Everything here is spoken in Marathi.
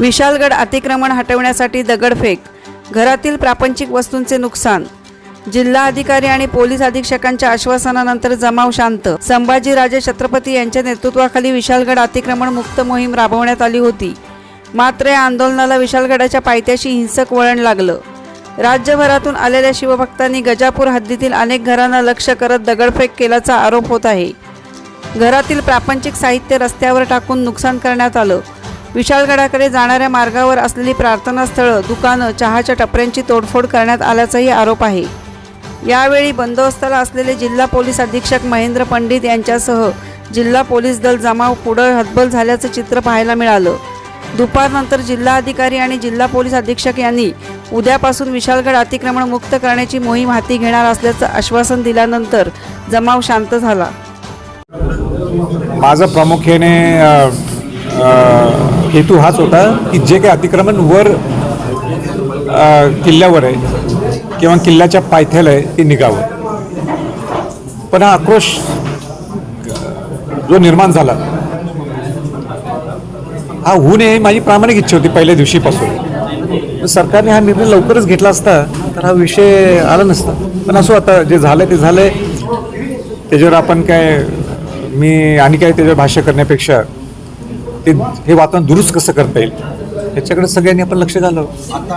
विशालगड अतिक्रमण हटवण्यासाठी दगडफेक घरातील प्रापंचिक वस्तूंचे नुकसान. जिल्हा अधिकारी आणि पोलीस अधीक्षकांच्या आश्वासनानंतर जमाव शांत. संभाजीराजे छत्रपती यांच्या नेतृत्वाखाली विशालगड अतिक्रमण मुक्त मोहीम राबवण्यात आली होती. मात्र या आंदोलनाला विशालगडाच्या पायथ्याशी हिंसक वळण लागलं. राज्यभरातून आलेल्या शिवभक्तांनी गजापूर हद्दीतील अनेक घरांना लक्ष करत दगडफेक केल्याचा आरोप होत आहे. घरातील प्रापंचिक साहित्य रस्त्यावर टाकून नुकसान करण्यात आलं. विशालगडाकडे जाणाऱ्या मार्गावर असलेली प्रार्थनास्थळं दुकानं चहाच्या टपऱ्यांची तोडफोड करण्यात आल्याचाही आरोप आहे. यावेळी बंदोबस्ताला असलेले जिल्हा पोलीस अधीक्षक महेंद्र पंडित यांच्यासह जिल्हा पोलीस दल जमाव पुढं हतबल झाल्याचं चित्र पाहायला मिळालं. दुपारनंतर जिल्हाधिकारी आणि जिल्हा पोलीस अधीक्षक यांनी उद्यापासून विशालगड अतिक्रमण मुक्त करण्याची मोहीम हाती घेणार असल्याचं आश्वासन दिल्यानंतर जमाव शांत झाला. माझं प्रामुख्याने हेतू हाच होता की जे काही अतिक्रमण वर किल्ल्यावर आहे किंवा किल्ल्याच्या पायथ्याला आहे ते निघावं. पण हा आक्रोश जो निर्माण झाला हा होऊ नये माझी प्रामाणिक इच्छा होती पहिल्या दिवशीपासून. सरकारने हा निर्णय लवकरच घेतला असता तर हा विषय आला नसता. पण असो आता जे झालं ते झालंय. त्याच्यावर आपण काय मी आणि काय त्याच्यावर भाष्य करण्यापेक्षा ते हे वातावरण दुरुस्त कसं करता येईल? याच्याकडे सगळ्यांनी आपण लक्ष घालावं.